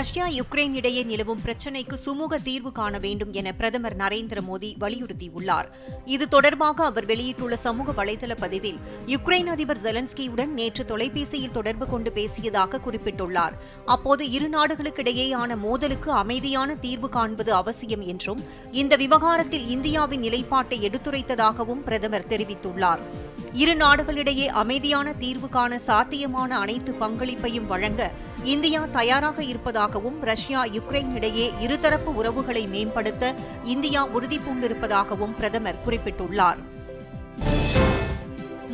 Russia Ukraine இடையே நிலவும் பிரச்சினைக்கு சுமூக தீர்வு காண வேண்டும் என பிரதமர் நரேந்திர மோடி வலியுறுத்தியுள்ளார். இது தொடர்பாக அவர் வெளியிட்டுள்ள சமூக வலைதள பதிவில் யுக்ரைன் அதிபர் ஜெலன்ஸ்கியுடன் நேற்று தொலைபேசியில் தொடர்பு கொண்டு பேசியதாக குறிப்பிட்டுள்ளார். அப்போது இரு நாடுகளுக்கிடையேயான மோதலுக்கு அமைதியான தீர்வு காண்பது அவசியம் என்றும் இந்த விவகாரத்தில் இந்தியாவின் நிலைப்பாட்டை எடுத்துரைத்ததாகவும் பிரதமர் தெரிவித்துள்ளார். இரு நாடுகளிடையே அமைதியான தீர்வு காண சாத்தியமான அனைத்து பங்களிப்பையும் வழங்க இந்தியா தயாராக இருப்பதாகவும் ரஷ்யா யுக்ரைன் இடையே இருதரப்பு உறவுகளை மேம்படுத்த இந்தியா உறுதிபூண்டிருப்பதாகவும் பிரதமர் குறிப்பிட்டுள்ளார்.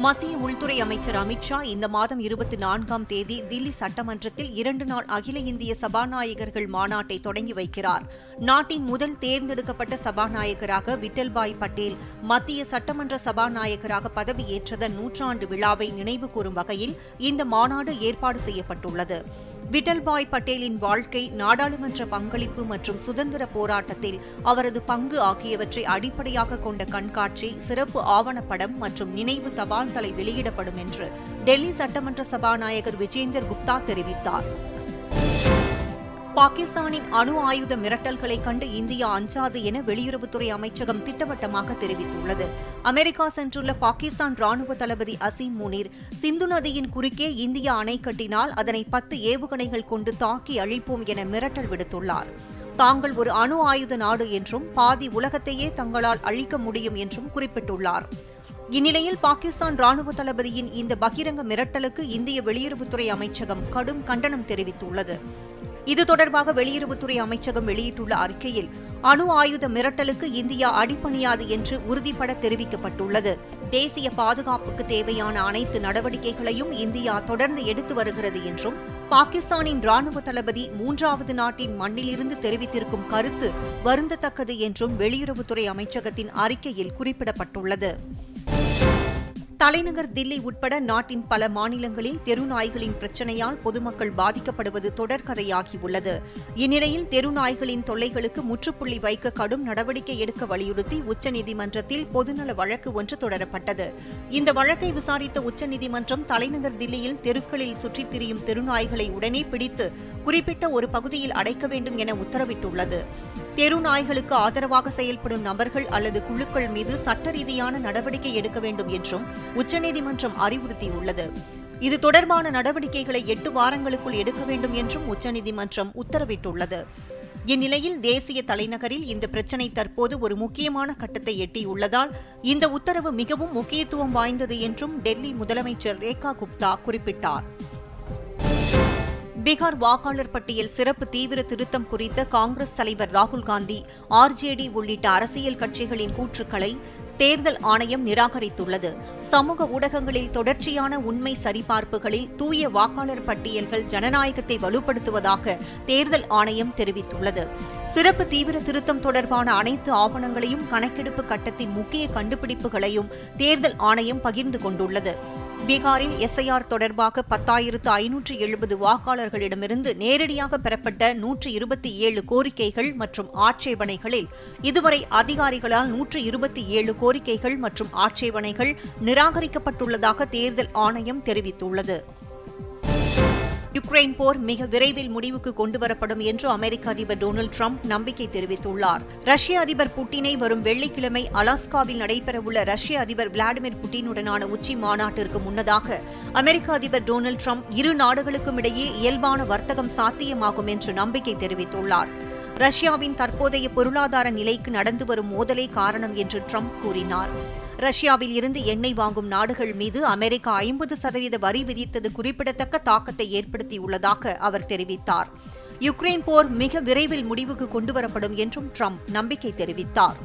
மத்திய உள்துறை அமைச்சர் அமித்ஷா இந்த மாதம் இருபத்தி நான்காம் தேதி தில்லி சட்டமன்றத்தில் இரண்டு நாள் அகில இந்திய சபாநாயகர்கள் மாநாட்டை தொடங்கி வைக்கிறார். நாட்டின் முதல் தேர்ந்தெடுக்கப்பட்ட சபாநாயகராக விட்டல்பாய் பட்டேல் மத்திய சட்டமன்ற சபாநாயகராக பதவியேற்றதன் நூற்றாண்டு விழாவை நினைவு கூறும் வகையில் இந்த மாநாடு ஏற்பாடு செய்யப்பட்டுள்ளது. விட்டல்பாய் பட்டேலின் வாழ்க்கை நாடாளுமன்ற பங்களிப்பு மற்றும் சுதந்திர போராட்டத்தில் அவரது பங்கு ஆகியவற்றை அடிப்படையாக கொண்ட கண்காட்சி சிறப்பு ஆவணப்படம் மற்றும் நினைவு தபால் தலை வெளியிடப்படும் என்று டெல்லி சட்டமன்ற சபாநாயகர் விஜேந்தர் குப்தா தெரிவித்தார். பாகிஸ்தானின் அணு ஆயுத மிரட்டல்களை கண்டு இந்தியா அஞ்சாது என வெளியுறவுத்துறை அமைச்சகம் திட்டவட்டமாக தெரிவித்துள்ளது. அமெரிக்கா சென்றுள்ள பாகிஸ்தான் ராணுவ தளபதி அசீம் முனீர் சிந்து நதியின் குறுக்கே இந்தியா அணை கட்டினால் அதனை பத்து ஏவுகணைகள் கொண்டு தாக்கி அழிப்போம் என மிரட்டல் விடுத்துள்ளார். தாங்கள் ஒரு அணு ஆயுத நாடு என்றும் பாதி உலகத்தையே தங்களால் அழிக்க முடியும் என்றும் குறிப்பிட்டுள்ளார். இந்நிலையில் பாகிஸ்தான் ராணுவ தளபதியின் இந்த பகிரங்க மிரட்டலுக்கு இந்திய வெளியுறவுத்துறை அமைச்சகம் கடும் கண்டனம் தெரிவித்துள்ளது. இது தொடர்பாக வெளியுறவுத்துறை அமைச்சகம் வெளியிட்டுள்ள அறிக்கையில் அணு ஆயுத மிரட்டலுக்கு இந்தியா அடிப்பணியாது என்று உறுதிபட தெரிவிக்கப்பட்டுள்ளது. தேசிய பாதுகாப்புக்கு தேவையான அனைத்து நடவடிக்கைகளையும் இந்தியா தொடர்ந்து எடுத்து வருகிறது என்றும் பாகிஸ்தானின் ராணுவ தளபதி மூன்றாவது நாட்டின் மண்ணிலிருந்து தெரிவித்திருக்கும் கருத்து வருந்தத்தக்கது என்றும் வெளியுறவுத்துறை அமைச்சகத்தின் அறிக்கையில் குறிப்பிடப்பட்டுள்ளது. தலைநகர் தில்லி உட்பட நாட்டின் பல மாநிலங்களில் தெருநாய்களின் பிரச்சனையால் பொதுமக்கள் பாதிக்கப்படுவது தொடர்கதையாகியுள்ளது. இந்நிலையில் தெருநாய்களின் தொல்லைகளுக்கு முற்றுப்புள்ளி வைக்க கடும் நடவடிக்கை எடுக்க வலியுறுத்தி உச்சநீதிமன்றத்தில் பொதுநல வழக்கு ஒன்று தொடரப்பட்டது. இந்த வழக்கை விசாரித்த உச்சநீதிமன்றம் தலைநகர் தில்லியில் தெருக்களில் சுற்றித் திரியும் தெருநாய்களை உடனே பிடித்து குறிப்பிட்ட ஒரு பகுதியில் அடைக்க வேண்டும் என உத்தரவிட்டுள்ளது. தெரு நாய்களுக்கு ஆதரவாக செயல்படும் நபர்கள் அல்லது குழுக்கள் மீது சட்ட ரீதியான நடவடிக்கை எடுக்க வேண்டும் என்றும் உச்சநீதிமன்றம் அறிவுறுத்தியுள்ளது. இது தொடர்பான நடவடிக்கைகளை எட்டு வாரங்களுக்குள் எடுக்க வேண்டும் என்றும் உச்சநீதிமன்றம் உத்தரவிட்டுள்ளது. இந்நிலையில் தேசிய தலைநகரில் இந்த பிரச்சினை தற்போது ஒரு முக்கியமான கட்டத்தை எட்டியுள்ளதால் இந்த உத்தரவு மிகவும் முக்கியத்துவம் வாய்ந்தது என்றும் டெல்லி முதலமைச்சர் ரேகா குப்தா குறிப்பிட்டார். பீகார் வாக்காளர் பட்டியல் சிறப்பு தீவிர திருத்தம் குறித்த காங்கிரஸ் தலைவர் ராகுல் காந்தி ஆர்ஜேடி உள்ளிட்ட அரசியல் கட்சிகளின் கூற்றுக்களை தேர்தல் ஆணையம் நிராகரித்துள்ளது. சமூக ஊடகங்களில் தொடர்ச்சியான உண்மை சரிபார்ப்புகளில் தூய வாக்காளர் பட்டியல்கள் ஜனநாயகத்தை வலுப்படுத்துவதாக தேர்தல் ஆணையம் தெரிவித்துள்ளது. சிறப்பு தீவிர திருத்தம் தொடர்பான அனைத்து ஆவணங்களையும் கணக்கெடுப்பு கட்டத்தின் முக்கிய கண்டுபிடிப்புகளையும் தேர்தல் ஆணையம் பகிர்ந்து கொண்டுள்ளது. பீகாரில் எஸ்ஐஆர் தொடர்பாக பத்தாயிரத்து ஐநூற்று எழுபது வாக்காளர்களிடமிருந்து நேரடியாக பெறப்பட்ட நூற்று இருபத்தி ஏழு கோரிக்கைகள் மற்றும் ஆட்சேபனைகளில் இதுவரை அதிகாரிகளால் நூற்று இருபத்தி ஏழு கோரிக்கைகள் மற்றும் ஆட்சேபனைகள் நிராகரிக்கப்பட்டுள்ளதாக தேர்தல் ஆணையம் தெரிவித்துள்ளது. யுக்ரைன் போர் மிக விரைவில் முடிவுக்கு கொண்டுவரப்படும் என்று அமெரிக்க அதிபர் டொனால்டு டிரம்ப் நம்பிக்கை தெரிவித்துள்ளார். ரஷ்ய அதிபர் புட்டினை வரும் வெள்ளிக்கிழமை அலாஸ்காவில் நடைபெறவுள்ள ரஷ்ய அதிபர் விளாடிமிர் புட்டினுடனான உச்சி மாநாட்டிற்கு முன்னதாக அமெரிக்க அதிபர் டொனால்டு டிரம்ப் இரு நாடுகளுக்கும் இடையே இயல்பான வர்த்தகம் சாத்தியமாகும் என்று நம்பிக்கை தெரிவித்துள்ளார். ரஷ்யாவின் தற்போதைய பொருளாதார நிலைக்கு நடந்து வரும் மோதலே காரணம் என்று ட்ரம்ப் கூறினார். ரஷ்யாவில் இருந்து எண்ணெய் வாங்கும் நாடுகள் மீது அமெரிக்கா ஐம்பது சதவீத வரி விதித்தது குறிப்பிடத்தக்க தாக்கத்தை ஏற்படுத்தியுள்ளதாக அவர் தெரிவித்தார். யுக்ரைன் போர் மிக விரைவில் முடிவுக்கு கொண்டுவரப்படும் என்றும் ட்ரம்ப் நம்பிக்கை தெரிவித்தார்.